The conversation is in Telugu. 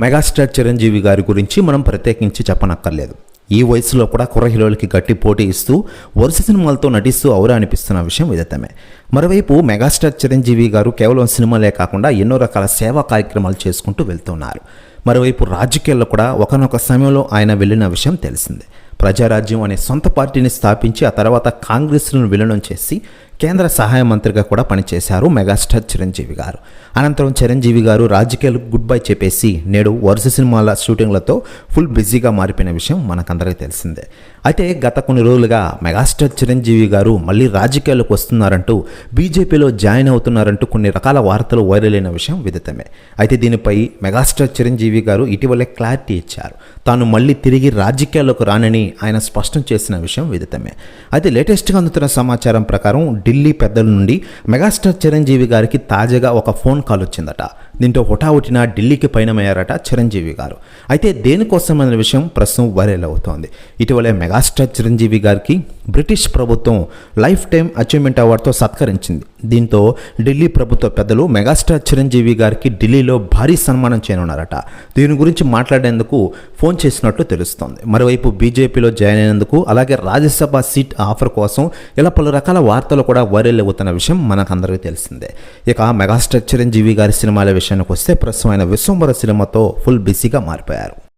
మెగాస్టార్ చిరంజీవి గారి గురించి మనం ప్రత్యేకించి చెప్పనక్కర్లేదు. ఈ వయసులో కూడా కుర్ర హీరోలకి గట్టి పోటీ ఇస్తూ వరుస సినిమాలతో నటిస్తూ ఔరా అనిపిస్తున్న విషయం విదితమే మరోవైపు మెగాస్టార్ చిరంజీవి గారు కేవలం సినిమాలే కాకుండా ఎన్నో రకాల సేవా కార్యక్రమాలు చేసుకుంటూ వెళ్తున్నారు. మరోవైపు రాజకీయాల్లో కూడా ఒకనొక సమయంలో ఆయన వెళ్ళిన విషయం తెలిసిందే. ప్రజారాజ్యం అనే సొంత పార్టీని స్థాపించి ఆ తర్వాత కాంగ్రెస్ను విలీనం చేసి కేంద్ర సహాయ మంత్రిగా కూడా పనిచేశారు మెగాస్టార్ చిరంజీవి గారు. అనంతరం చిరంజీవి గారు రాజకీయాలకు గుడ్ బై చెప్పేసి నేడు వరుస సినిమాల షూటింగ్లతో ఫుల్ బిజీగా మారిపోయిన విషయం మనకందరికీ తెలిసిందే. అయితే గత కొన్ని రోజులుగా మెగాస్టార్ చిరంజీవి గారు మళ్ళీ రాజకీయాలకు వస్తున్నారంటూ బీజేపీలో జాయిన్ అవుతున్నారంటూ కొన్ని రకాల వార్తలు వైరల్ అయిన విషయం విదితమే. అయితే దీనిపై మెగాస్టార్ చిరంజీవి గారు ఇటీవలే క్లారిటీ ఇచ్చారు. తాను మళ్ళీ తిరిగి రాజకీయాల్లోకి రానని ఆయన స్పష్టం చేసిన విషయం విదితమే. అయితే లేటెస్ట్గా అందుతున్న సమాచారం ప్రకారం ఢిల్లీ పెద్దల నుండి మెగాస్టార్ చిరంజీవి గారికి తాజాగా ఒక ఫోన్ కాల్ వచ్చిందట. దీంతో హుటాహుటిన ఢిల్లీకి పయనమయ్యారట చిరంజీవి గారు. అయితే దేనికోసం అనే విషయం ప్రస్తుతం వైరల్ అవుతోంది. ఇటీవలే మెగాస్టార్ చిరంజీవి గారికి బ్రిటిష్ ప్రభుత్వం లైఫ్ టైం అచీవ్మెంట్ అవార్డుతో సత్కరించింది. దీంతో ఢిల్లీ ప్రభుత్వ పెద్దలు మెగాస్టార్ చిరంజీవి గారికి ఢిల్లీలో భారీ సన్మానం చేయనున్నారట. దీని గురించి మాట్లాడేందుకు ఫోన్ చేసినట్లు తెలుస్తోంది. మరోవైపు బీజేపీలో జాయిన్ అయినందుకు అలాగే రాజ్యసభ సీట్ ఆఫర్ కోసం ఇలా పలు రకాల వార్తలు కూడా వైరల్ అవుతున్న విషయం మనకందరికీ తెలిసిందే. ఇక మెగాస్టార్ చిరంజీవి గారి సినిమాల విషయానికి వస్తే ప్రస్తుతం ఆయన విశ్వంబర సినిమాతో ఫుల్ బిజీగా మారిపోయారు.